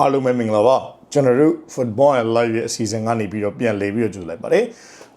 အားလုံးပဲမင်္ဂလာပါကျွန်တော်တို့ football and live ရဲ့အစီအစဉ်ကနေပြီးတော့ပြန်လည်ပြီးတော့ကြိုလိုက်ပါတယ်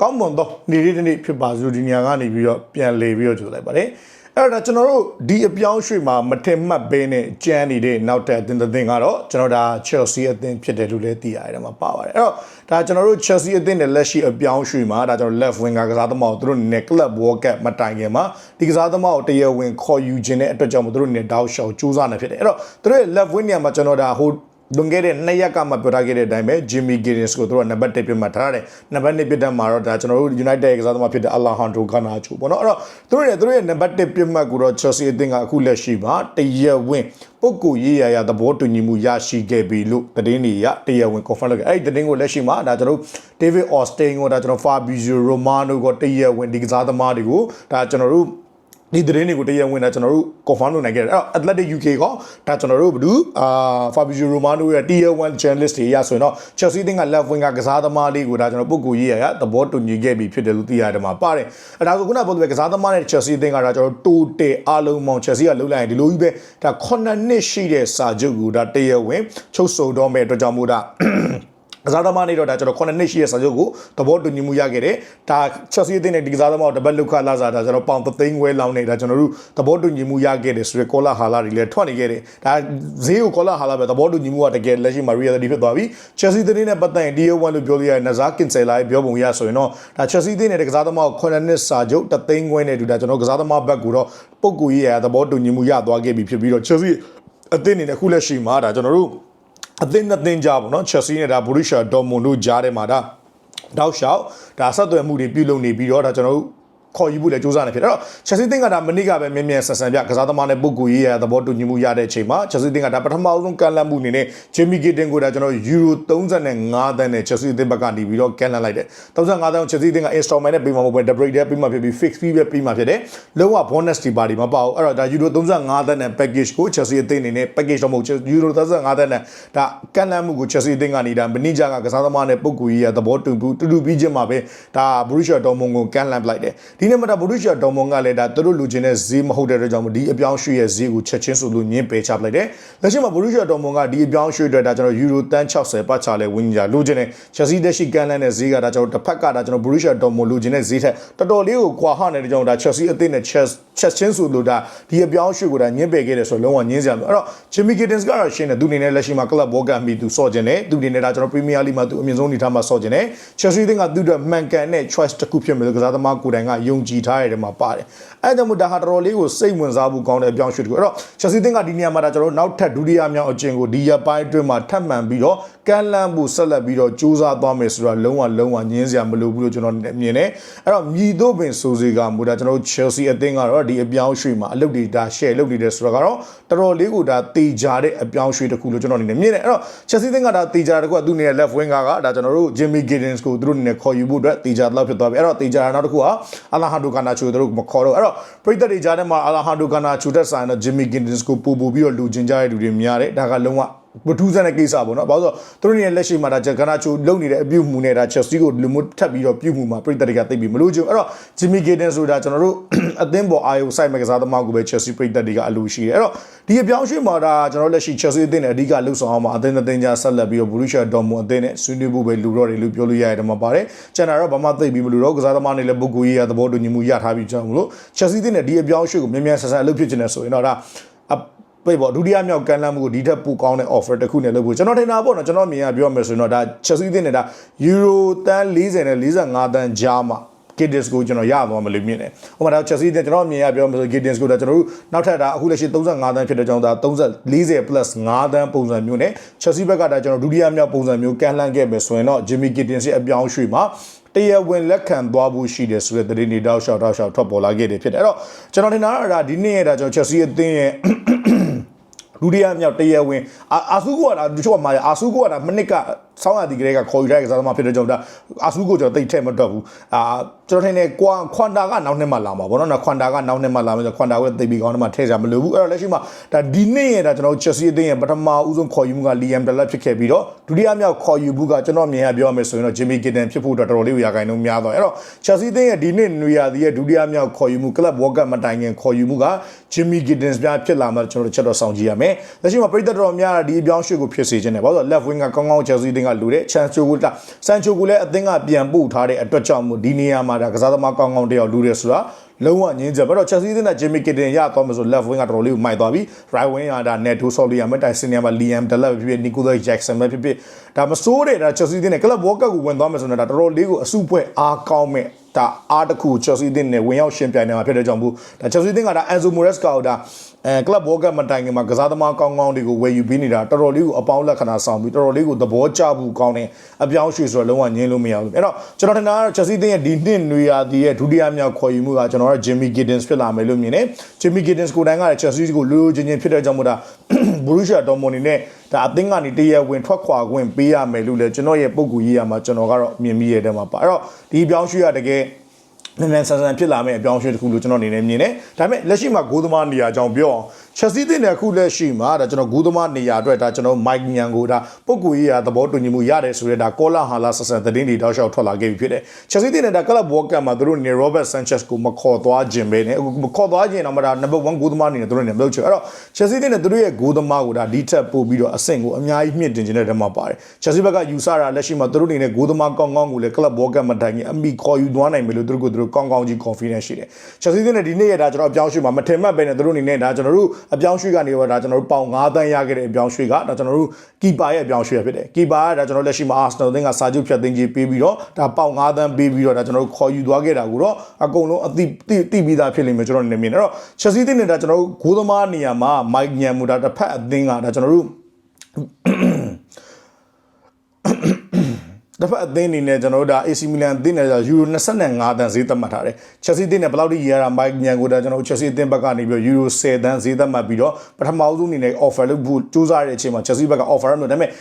ကောင်းမွန်သောနေ့ရက်တစ်နေ့ဖြစ်ပါစို့ဒီညကနေပြီးတော့ပြန်လည်ပြီးတော့ကြိုလိုက်ပါတယ်အဲ့တော့ကျွန်တော်တို့ဒီအပြောင်းရွှေ့မှာမထင်မှတ်ဘဲနဲ့ကြမ်းနေတဲ့နောက်တဲ့အသင်းတစ်သင်းကတော့ကျွန်တော်ဒါ Chelsea အသင်းဖြစ်တယ်လို့လည်းသိရတယ်မှာပါပါတယ်အဲ့တော့ဒါကျွန်တော်တို့ Chelsea အသင်းနဲ့လက်ရှိအပြောင်းရွှေ့မှာဒါကျွန်တော် left winger ကစားသမားကိုသူတို့နဲ့ club world cup မတိုင်ခင်မှာဒီကစားသမားကိုတရားဝင်ခေါ်ယူခြင်းတဲ့အတွက်ကြောင့်မို့သူတို့နဲ့တောက်ရှောက်စူးစမ်းနေဖြစ်တယ်အဲ့တော့သူတို့ရဲ့ left wing နေရာမှာကျွန်တော်ဒါဟို လွန်ခဲ့တဲ့နှစ်ရက်ကမှပြောထားခဲ့တဲ့အတိုင်းပဲ Jimmy Giddens ကိုသူတို့ကနံပါတ်1ပြတ်မှတ်ထားတယ်။နံပါတ်2ပြတ်တဲ့မှာတော့ဒါကျွန်တော်တို့ United ရဲ့ကစားသမားဖြစ်တဲ့ Alejandro Garnacho ပေါ့နော်။အဲ့တော့သူတို့ရဲ့သူတို့ရဲ့နံပါတ်1ပြတ်မှတ်ကိုတော့ Chelsea အသင်းကအခုလက်ရှိမှာတရက်ဝင်ပုတ်ကိုရေးရရသဘောတူညီမှုရရှိခဲ့ပြီလို့သတင်းတွေရတရက်ဝင် confirm လုပ်ခဲ့အဲ့ဒီသတင်းကိုလက်ရှိမှာဒါကျွန်တော်တို့ David Austin ကိုဒါကျွန်တော် Fabrizio Romano ကိုတရက်ဝင်ဒီကစားသမားတွေကိုဒါကျွန်တော်တို့ ဒီသတင်းတွေကိုတရားဝင်တာကျွန်တော်တို့ confirm လုပ်နိုင်ခဲ့တယ်အဲ့တော့ Athletic UK ကဒါကျွန်တော်တို့ဘယ်သူအာ Fabio Romano ရဲ့ Tier 1 journalist တွေရဆိုရင်တော့ Chelsea တင်းက left wing ကကစားသမားလေးကိုဒါကျွန်တော်ပုဂ္ဂိုလ်ရေးရရသဘောတူညီခဲ့ပြီဖြစ်တယ်လို့သိရတယ်မှာပါတယ်အဲ့ဒါဆိုခုနကပြောတဲ့ကစားသမားနဲ့ Chelsea တင်းကဒါကျွန်တော်တိုးတေအားလုံးပေါင်း Chelsea ကလှုပ်လိုက်ရင်ဒီလိုကြီးပဲဒါ9နှစ်ရှိတဲ့စာချုပ်ကိုဒါတရားဝင်ချုပ်ဆိုတော့မဲ့အတွက်ကြောင့်မို့ဒါ ကစားသမားနေတော့ဒါကျွန်တော်9နှစ်ရှိတဲ့စာချုပ်ကိုသဘောတူညီမှုရခဲ့တယ်။ဒါ Chelsea အသင်းနဲ့ဒီကစားသမားကိုတပတ်လောက်ခလာစားဒါကျွန်တော်ပေါင်သသိန်းဝဲလောင်းနေတာကျွန်တော်တို့သဘောတူညီမှုရခဲ့တယ်ဆိုရဲကောလာဟာလာတွေလည်းထွက်နေခဲ့တယ်။ဒါဈေးကိုကောလာဟာလာပဲသဘောတူညီမှုကတကယ်လက်ရှိမှာ reality ဖြစ်သွားပြီ။ Chelsea အသင်းနဲ့ပတ်သက်ရင် Tier 1လို့ပြောလို့ရတဲ့ Nazar Kinsella ရဲ့ပြောပုံရဆိုရင်တော့ဒါ Chelsea အသင်းနဲ့ကစားသမားကို9နှစ်စာချုပ်တသိန်းခွဲနဲ့တူဒါကျွန်တော်ကစားသမားဘက်ကိုတော့ပုတ်ကူရေးရသဘောတူညီမှုရသွားခဲ့ပြီဖြစ်ပြီးတော့ Chelsea အသင်းအနေနဲ့အခုလက်ရှိမှာဒါကျွန်တော်တို့ အသင်းနှစ်သင်းကြားပေါ့နော် Chelsea နဲ့ဒါ Borussia Dortmund တို့ကြားထဲမှာဒါတောက်လျှောက်ဒါဆက်သွယ်မှုတွေပြုလုပ်နေပြီးတော့ဒါကျွန်တော်တို့ ခေါ်ယူဖို့လည်းစူးစမ်းနေဖြစ်တယ်အဲ့တော့ Chelsea တင်းကဒါမနစ်ကပဲမြင်မြန်ဆန်ဆန်ပြကစားသမားနဲ့ပုဂ္ဂိုလ်ရေးရသဘောတူညီမှုရတဲ့အချိန်မှာ Chelsea တင်းကဒါပထမဆုံးကန်လန့်မှုအနေနဲ့ Jamie Giddens ကိုဒါကျွန်တော် Euro 35တန်းနဲ့ Chelsea တင်းဘက်ကနေပြီးတော့ကန်လန့်လိုက်တယ်35တန်း Chelsea တင်းက installment နဲ့ပေးမှာမဟုတ်ဘူး double rate နဲ့ပေးမှာဖြစ်ပြီး fixed fee ပဲပေးမှာဖြစ်တယ်လုံးဝ bonus တွေပါဒီမှာပါအောင်အဲ့တော့ဒါ Euro 35တန်းနဲ့ package ကို Chelsea အသင်းအနေနဲ့ package တော့မဟုတ် Euro 35တန်းနဲ့ဒါကန်လန့်မှုကို Chelsea အသင်းကနေဒါမနစ်ဂျာကကစားသမားနဲ့ပုဂ္ဂိုလ်ရေးရသဘောတူတူတူပြီးချင်းမှာပဲဒါ Borussia Dortmund ကိုကန်လန့်ပလိုက်တယ်ဒီနေ့မှာဒါ Borussia Dortmund ကလည်းဒါသူတို့လူချင်းတဲ့ဈေးမဟုတ်တဲ့အတွက်ကြောင့်ဒီအပြောင်းရွှေ့ရဲ့ဈေးကိုချက်ချင်းဆိုလို့ညင်းပယ်ချပလိုက်တယ်လက်ရှိမှာ Borussia Dortmund ကဒီအပြောင်းရွှေ့အတွက်ဒါကျွန်တော် Euro တန်း60ပတ်ချလဲဝင်းကြလူချင်းတဲ့ Chelsea တက်ရှိကန်လန့်တဲ့ဈေးကဒါကျွန်တော်တစ်ဖက်ကဒါကျွန်တော် Borussia Dortmund လူချင်းတဲ့ဈေးထက်တော်တော်လေးကိုကွာဟနေတဲ့ကြောင့်ဒါ Chelsea အသင်းနဲ့ Chelsea ချက်ချင်းဆိုလို့ဒါဒီအပြောင်းရွှေ့ကိုဒါညင်းပယ်ခဲ့တယ်ဆိုတော့လုံးဝညင်းစရာမလိုအဲ့တော့ Jimmy Giddens ကတော့ရှင်းတယ်သူအနေနဲ့လက်ရှိမှာ Club World Cup မီသူစော့ကျင်တယ်သူအနေနဲ့ဒါကျွန်တော် Premier League မှာသူအမြင့်ဆုံးနေထားမှာစော့ကျင်တယ် Chelsea အသင်းကသူ့အတွက်မှန်ကန်တဲ့ choice တစ်ခုဖြစ်မယ်လို့ကစားသမားကိုယ်တိုင်ကယုံကြည်ထားရတဲ့မှာပါတယ်အဲ့ဒါကြောင့်မို့ဒါဟာတော်တော်လေးကိုစိတ်ဝင်စားဖို့ကောင်းတဲ့အပြောင်းရွှေ့တစ်ခုအဲ့တော့ Chelsea အသင်းကဒီနေရာမှာဒါကျွန်တော်နောက်ထပ်ဒုတိယမြောက်အကျင့်ကိုဒီရပိုင်းအတွင်းမှာထပ်မံပြီးတော့ကမ်းလှမ်းဖို့ဆက်လက်ပြီးတော့စူးစမ်းသွားမယ်ဆိုတော့လုံးဝလုံးဝညင်းစရာမလိုဘူးလို့ကျွန်တော်မြင်တယ်အဲ့တော့မြည်တို့ပင်ဆိုစီကမူဒါကျွန်တော်တို့ Chelsea အသင်းကတော့ဒီအပြောင်းရွှေ့မှာအလုပ်တွေဒါ share လုပ်နေတယ်ဆိုတော့ကတော့တော်တော်လေးကိုဒါတေချာတဲ့အပြောင်းရွှေ့တစ်ခုလို့ကျွန်တော်အနေနဲ့မြင်တယ်အဲ့တော့ Chelsea သင်းကဒါတေချာတခုကသူ့နေရဲ့ left wing ကဒါကျွန်တော်တို့ Jimmy Giddens ကိုသူတို့အနေနဲ့ခေါ်ယူဖို့အတွက်တေချာတော့ဖြစ်သွားပြီအဲ့တော့တေချာနောက်တစ်ခုက Alejandro Garnacho သူတို့မခေါ်တော့အဲ့တော့ပရိသတ်တွေကြားထဲမှာ Alejandro Garnacho တက်ဆိုင်တော့ Jimmy Giddens ကိုပူပူပြီးတော့လူချင်းကြတဲ့လူတွေများတယ်ဒါကလုံးဝ ဘထူးဆန်းတဲ့ကိစ္စပေါ့နော်။ဘာလို့ဆိုတော့သူတို့နေလက်ရှိမှာဒါဂနာချိုလုံနေတဲ့အပြုတ်မှုနဲ့ဒါ Chelsea ကိုလူမှုထပ်ပြီးတော့ပြုတ်မှုမှာပြည်သက်တွေကသိပြီးမလို့ချင်အဲ့တော့ Jimmy Giddens ဆိုတာကျွန်တော်တို့အသင်းပေါ်အာယုစိုက်မဲ့ကစားသမားကိုပဲ Chelsea ပြည်သက်တွေကအလိုရှိတယ်။အဲ့တော့ဒီအပြောင်းရွှေ့မှာဒါကျွန်တော်လက်ရှိ Chelsea အသင်းနဲ့အဓိကလှုပ်ဆောင်အောင်မှာအသင်းအသင်းကြားဆက်လက်ပြီးတော့ Borussia Dortmund အသင်းနဲ့ဆွေးနွေးဖို့ပဲလူတော့တယ်လို့ပြောလို့ရတယ်မှာပါတယ်။ကျွန်တော်တော့ဘာမှသိပြီးမလို့တော့ကစားသမားတွေလည်းပုဂ္ဂိုလ်ရေးရသဘောတူညီမှုရထားပြီးကြောင်းမလို့ Chelsea အသင်းနဲ့ဒီအပြောင်းရွှေ့ကိုမြန်မြန်ဆန်ဆန်အလုပ်ဖြစ်နေတယ်ဆိုရင်တော့ဒါ ပြပေါ့ဒုတိယမြောက်ကန်လမ်းမှုကိုဒီထက်ပိုကောင်းတဲ့ offer တစ်ခုနဲ့လုပ်ဖို့ကျွန်တော်ထင်တာပေါ့နော်ကျွန်တော်မြင်ရပြောမယ်ဆိုရင်တော့ဒါ Chelsea တင်နေတာ Euro တန်း40နဲ့45တန်းကြားမှာ Giddens ကိုကျွန်တော်ရသွားမလို့မြင်တယ်။ဟိုမှာဒါ Chelsea တင်ကျွန်တော်မြင်ရပြောမယ်ဆို Giddens ကိုဒါကျွန်တော်တို့နောက်ထပ်ဒါအခုလက်ရှိ35တန်းဖြစ်တဲ့ကြောင့်ဒါ30 40 plus 5တန်းပုံစံမျိုးနဲ့ Chelsea ဘက်ကဒါကျွန်တော်ဒုတိယမြောက်ပုံစံမျိုးကန်လန့်ခဲ့မယ်ဆိုရင်တော့ Jimmy Giddens ရဲ့အပြောင်းရွှေ့မှာတရားဝင်လက်ခံသွားဖို့ရှိတယ်ဆိုတဲ့သတင်းတွေတောက်လျှောက်တောက်လျှောက်ထွက်ပေါ်လာခဲ့တယ်ဖြစ်တယ်။အဲ့တော့ကျွန်တော်ထင်တာကဒါဒီနေ့ရဲ့ဒါကျွန်တော် Chelsea အသင်းရဲ့ ဒုတိယမြောက်တရားဝင်အာအာဆူကိုကဒါတချို့ကမှာအာဆူကိုကဒါမနစ်ကဆောင်းရသည်ကလေးကခေါ်ယူတဲ့ကစားသမားဖြစ်တဲ့ကြောင့်ဒါအာဆူကိုကျွန်တော်တိတ်ထက်မတွက်ဘူးအာကျွန်တော်ထင်တယ်ကွာခွန်တာကနောက်နှစ်မှလာမှာဗောနော်ခွန်တာကနောက်နှစ်မှလာမယ်ဆိုခွန်တာကိုသိပြီးကောင်းတယ်မှထည့်ကြမလို့ဘူးအဲ့တော့လက်ရှိမှာဒါဒီနေ့ရတာကျွန်တော်ချက်စီအသင်းရဲ့ပထမဦးဆုံးခေါ်ယူမှုကလီယမ်ဒလက်ဖြစ်ခဲ့ပြီးတော့ဒုတိယမြောက်ခေါ်ယူမှုကကျွန်တော်မြင်ရပြောမယ်ဆိုရင်တော့ဂျင်မီကစ်တန်ဖြစ်ဖို့အတွက်တော်တော်လေးရာခိုင်နှုန်းများသွားအဲ့တော့ချက်စီအသင်းရဲ့ဒီနေ့နွေရာသီရဲ့ဒုတိယမြောက်ခေါ်ယူမှုကလပ်ဝေါ်ကပ်မတိုင်ခင်ခေါ်ယူမှုကဂျင်မီကစ်တန်ပြဖြစ်လာမှကျွန်တော်တို့ချက်တော့ဆောင်ကြည့်ရမယ်လက်ရှိမှာပြည်သက်တော်များတာဒီအပြောင်းရွှေ့ကိုဖြစ်စေခြင်းနဲ့ဘာလို့လဲ left wing ကကောင်းကောင်းချက်စီအသင်းကလူတဲ့ chance ချိုကိုဆန်ချိုကိုလည်းအသင်းကပြန်ပို့ထားတဲ့အတွက်ကြောင့်မို့ဒီနေရာမှာဒါကစားသမားကောင်းကောင်းတယောက်လူတယ်ဆိုတာလုံးဝငင်းချက်ဘာတော့ Chelsea တဲ့ Jimmy Kitten ရသွားမယ်ဆို left wing ကတော်တော်လေးကိုမိုက်သွားပြီ right wing ကဒါ Neto Solly ရမယ်တိုင်စင်နေမှာ Liam Delap ဖြစ်ဖြစ် Nicolas Jackson ပဲဖြစ်ဖြစ်ဒါမစိုးတဲ့ဒါ Chelsea တဲ့ Club World Cup ကိုဝင်သွားမယ်ဆိုတော့ဒါတော်တော်လေးကိုအစုပွဲအားကောင်းမဲ့ ဒါအားတစ်ခု Chelsea တဲ့နဲ့ဝင်ရောက်ရှင်ပြိုင်နေမှာဖြစ်တဲ့ကြောင့်ဘူးဒါ Chelsea တဲ့ကဒါ Enzo Maresca ကိုဒါအဲ Club World Cup မတိုင်ခင်မှာကစားသမားကောင်းကောင်းတွေကိုဝယ်ယူပေးနေတာတော်တော်လေးကိုအပေါင်းလက္ခဏာဆောင်ပြီးတော်တော်လေးကိုသဘောကျဖို့ကောင်းတဲ့အပြောင်းရွှေ့ဆိုတော့လုံးဝငင်းလို့မရဘူးအဲ့တော့ကျွန်တော်ထင်တာကတော့ Chelsea တဲ့ရဲ့ဒီနှစ်နွေရာသီရဲ့ဒုတိယမြောက်ခေါ်ယူမှုကကျွန်တော်တို့ Jimmy Giddens ဖြစ်လာမယ်လို့မြင်တယ် Jimmy Giddens ကိုယ်တိုင်ကလည်း Chelsea ကိုလိုလိုချင်းချင်းဖြစ်တဲ့ကြောင့်မို့ဒါ Borussia Dortmund နဲ့ဒါအသင်းကနေတရဝင်ထွက်ခွာခွင့်ပေးရမယ်လို့လည်းကျွန်တော်ရဲ့ပုံကူရေးရမှာကျွန်တော်ကတော့မြင်မိရတဲ့မှာပါအဲ့တော့ဒီပြောင်းရွှေ့ရတကယ်မြန်မြန်ဆန်ဆန်ဖြစ်လာမယ့်အပြောင်းအရွှေ့တစ်ခုလို့ကျွန်တော်အနေနဲ့မြင်တယ်။ဒါပေမဲ့လက်ရှိမှာဂိုးသမားနေရာကြောင့်ပြောအောင် ချက်စီးတဲ့အခုလက်ရှိမှာဒါကျွန်တော်ဂိုးသမားနေရာအတွက်ဒါကျွန်တော်မိုက်ညံကိုဒါပုံကူရေးရသဘောတူညီမှုရတယ်ဆိုတဲ့ဒါကောလာဟာလာဆဆန်သတင်းတွေတောက်လျှောက်ထွက်လာခဲ့ပြီဖြစ်တယ်။ချက်စီးတဲ့ဒါကလပ်ဘောကတ်မှာသူတို့နေ Robert Sanchez ကိုမခေါ်သွားခြင်းပဲနဲ့မခေါ်သွားခြင်းတော့မှဒါ number 1ဂိုးသမားအနေနဲ့သူတို့နေမလုပ်ချင်အဲ့တော့ချက်စီးတဲ့သူတို့ရဲ့ဂိုးသမားကိုဒါဒီထက်ပို့ပြီးတော့အဆင့်ကိုအများကြီးမြင့်တင်ခြင်းတဲ့တဲမှာပါတယ်။ချက်စီးဘက်ကယူဆတာလက်ရှိမှာသူတို့အနေနဲ့ဂိုးသမားကောင်းကောင်းကိုလည်းကလပ်ဘောကတ်မှာတိုင်ရင်အမိခေါ်ယူသွားနိုင်မယ်လို့သူတို့ကသူတို့ကောင်းကောင်းကြီး confidence ရှိတယ်။ချက်စီးတဲ့ဒီနေ့ရတာကျွန်တော်အပြောင်းရွှေ့မှာမထင်မှတ်ပဲနဲ့သူတို့အနေနဲ့ဒါကျွန်တော်တို့အပြောင်းရွှေ့ကနေတော့ဒါကျွန်တော်တို့ပေါင်9တန်းရခဲ့တဲ့အပြောင်းရွှေ့ကဒါကျွန်တော်တို့ကီပါရဲ့အပြောင်းရွှေ့ဖြစ်တယ်။ကီပါကဒါကျွန်တော်လက်ရှိမှာ Arsenal သင်းကစာချုပ်ဖြတ်သိမ်းကြီးပေးပြီးတော့ဒါပေါင်9တန်းပေးပြီးတော့ဒါကျွန်တော်တို့ခေါ်ယူသွားခဲ့တာကိုတော့အကုန်လုံးအသိသိသိပြီးသားဖြစ်လိမ့်မယ်ကျွန်တော်နေမြင်တယ်။အဲ့တော့ချက်စီးတဲ့ဒါကျွန်တော်တို့ဂိုးသမားနေရာမှာမိုက်ညံမူဒါတစ်ဖက်အသင်းကဒါကျွန်တော်တို့ တစ်ဖက်အသင်းအနေနဲ့ကျွန်တော်တို့ဒါ AC Milan အသင်းနဲ့ယူရို25တန်းဈေးသတ်မှတ်ထားတယ်။ Chelsea အသင်းနဲ့ဘယ်လောက်ထိရတာမိုက်ညံကိုဒါကျွန်တော်တို့ Chelsea အသင်းဘက်ကနေပြီးယူရို10တန်းဈေးသတ်မှတ်ပြီးတော့ပထမအဆုံးအနေနဲ့ offer လုပ်ဖို့စူးစမ်းတဲ့အချိန်မှာ Chelsea ဘက်က offer လုပ်တယ်ဒါပေမဲ့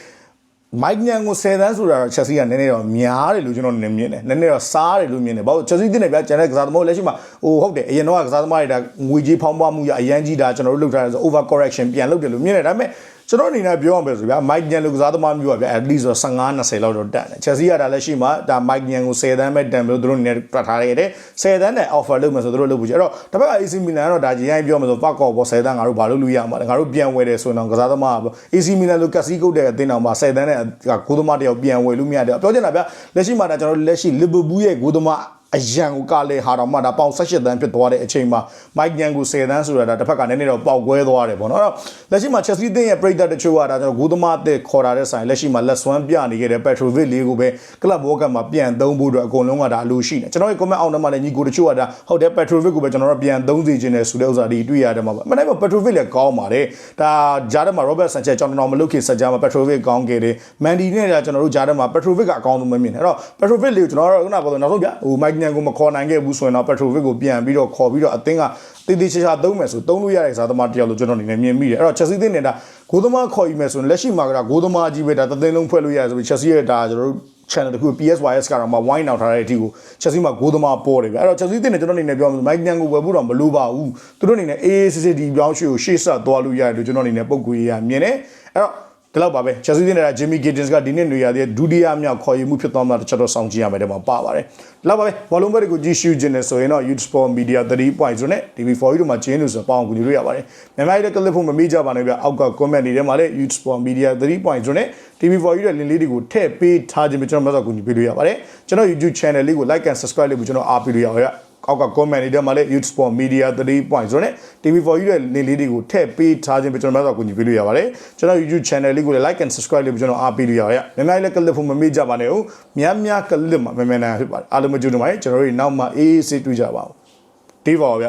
မိုက်ညံကို10တန်းဆိုတာတော့ Chelsea ကနည်းနည်းတော့များတယ်လို့ကျွန်တော်နည်းနည်းမြင်တယ်နည်းနည်းတော့စားတယ်လို့မြင်တယ်ဘာလို့ Chelsea တင်နေပြကျန်တဲ့ကစားသမားလက်ရှိမှာဟိုဟုတ်တယ်အရင်တော့ကစားသမားတွေဒါငွေကြီးဖောင်းပွားမှုရအရန်ကြီးတာကျွန်တော်တို့လုပ်ထားတယ်ဆို over correction ပြန်လုပ်တယ်လို့မြင်တယ်ဒါပေမဲ့ ကျွန်တော်အနေနဲ့ပြောအောင်ပဲဆိုဗျာမိုက်ညန်လူကစားသမားမျိုးပါဗျာ at least 15 20လောက်တော့တက်တယ် Chelsea ကဒါလက်ရှိမှာဒါမိုက်ညန်ကို10တန်းပဲတန်ပြီးတို့အနေနဲ့တွက်ထားရတယ်10တန်းနဲ့ offer လုပ်မယ်ဆိုတို့လုပ်ဖို့ကြအဲ့တော့တစ်ဖက်က AC Milan ကတော့ဒါကြီးရိုင်းပြောမယ်ဆိုပတ်ကော့ဘော10တန်းငါတို့ဘာလို့လူရမှာလဲငါတို့ပြန်ဝယ်တယ်ဆိုရင်တော့ကစားသမား AC Milan လို့ကက်စီကုတ်တဲ့အသင်းတော်မှာ10တန်းနဲ့ဂိုးသမားတယောက်ပြန်ဝယ်လို့မရတယ်ပြောချင်တာဗျာလက်ရှိမှာဒါကျွန်တော်လက်ရှိ Liverpool ရဲ့ဂိုးသမား အရန်ကိုကလည်းဟာတော့မှဒါပေါင်18တန်းဖြစ်သွားတဲ့အချိန်မှာမိုက်ညန်ကို10တန်းဆိုတာဒါတစ်ဖက်ကနည်းနည်းတော့ပေါက်ကွဲသွားတယ်ပေါ့နော်အဲ့တော့လက်ရှိမှာ Chelsea တင်းရဲ့ပရိသတ်တချို့ကဒါကျွန်တော်ဂိုးသမားအသစ်ခေါ်တာတဲ့ဆိုင်လက်ရှိမှာလက်စွမ်းပြနေခဲ့တဲ့ Petrovic လေးကိုပဲ Club World Cup မှာပြန်သုံးဖို့အတွက်အကုန်လုံးကဒါအလိုရှိနေကျွန်တော်ရဲ့ comment အောက်ထဲမှာလည်းညီကိုတချို့ကဒါဟုတ်တယ် Petrovic ကိုပဲကျွန်တော်တို့ပြန်သုံးစီခြင်းနဲ့ဆိုတဲ့ဥစ္စာတွေတွေ့ရတယ်မှာပါမနိုင်ပါ Petrovic လည်းကောင်းပါတယ်ဒါဂျားထဲမှာ Robert Sanchez ကျွန်တော်တော့မလုပ်ခင်စကြမှာ Petrovic ကောင်းခဲ့တယ် Mandy နဲ့ကျွန်တော်တို့ဂျားထဲမှာ Petrovic ကအကောင်းဆုံးပဲမြင်တယ်အဲ့တော့ Petrovic လေးကိုကျွန်တော်တို့ခုနကပြောလို့နောက်ဆုံးပြဟို Mike Nyan ကိုမခေါ်နိုင်ခဲ့ဘူးဆိုရင်တော့ Petrovic ကိုပြန်ပြီးတော့ခေါ်ပြီးတော့အသင်းကတည်တည်ချာချာသုံးမယ်ဆိုသုံးလို့ရတဲ့စားသမားတယောက်လို့ကျွန်တော်အနေနဲ့မြင်မိတယ်အဲ့တော့ Chelsea တင်းနေတာဂိုးသမားခေါ်ယူမယ်ဆိုရင်လက်ရှိမှာကဂိုးသမားကြီးပဲဒါသသိန်းလုံးဖွဲ့လို့ရတယ်ဆိုပြီး Chelsea ရဲ့ဒါကျွန်တော်တို့ channel တခု PSYS ကတော့မှ wine နောက်ထားတဲ့အထိကို Chelsea မှာဂိုးသမားပေါ်တယ်ဗျအဲ့တော့ Chelsea တင်နေကျွန်တော်အနေနဲ့ပြောမှာ Mike Nyan ကိုဝယ်ဖို့တော့မလိုပါဘူးသူတို့အနေနဲ့ AACC ဒီပြောင်းရွှေ့ကိုရှေ့ဆက်သွားလို့ရတယ်လို့ကျွန်တော်အနေနဲ့ပုံကူရမြင်တယ်အဲ့တော့ ဒီလောက်ပါပဲ Chelsea တင်နေတာ Jimmy Gittins ကဒီနေ့နေရာတဲ့ဒုတိယမြောက်ခေါ်ယူမှုဖြစ်သွားမှာတချက်တော့စောင့်ကြည့်ရမယ်တဲ့မှာပါပါတယ်ဒီလောက်ပါပဲဘောလုံးဘက်တွေကိုကြည့်ရှုခြင်းနဲ့ဆိုရင်တော့ Youth Sport Media 3.0နဲ့ TV4 တို့မှာကျင်းလို့ဆိုပေါအောင်ကူညီလို့ရပါတယ်မြန်မာပြည်ကလစ်ဖို့မမေ့ကြပါနဲ့ဗျအောက်က comment တွေထဲမှာလည်း Youth Sport Media 3.0နဲ့ TV4 ရဲ့ link လေးတွေကိုထည့်ပေးထားခြင်းပဲကျွန်တော်မှတ်တော့ကူညီပေးလို့ရပါတယ်ကျွန်တော် YouTube channel လေးကို like and subscribe လုပ်ပြီးကျွန်တော်အားပေးလို့ရပါတယ် အောက်က comment တွေထဲမှာလည်း Youth Sport Media 3.0နဲ့ TV4 ရဲ့ link လေးတွေကိုထည့်ပေးထားခြင်းပဲကျွန်တော်မှတ်တော့ကူညီပေးလို့ရပါတယ်ကျွန်တော် YouTube channel လေးကိုလည်း like and subscribe လုပ်ပြီးကျွန်တော်အားပေးလို့ရပါတယ်မြန်မာပြည်လည်းကလစ်ဖို့မမေ့ကြပါနဲ့ဦးများများကလစ်မှာမြန်မြန်နိုင်ဖြစ်ပါတယ်အားလုံးမကြိုးနေပါနဲ့ကျွန်တော်တို့နောက်မှအေးအေးဆေးတွေ့ကြပါဦးဒီပါဗျ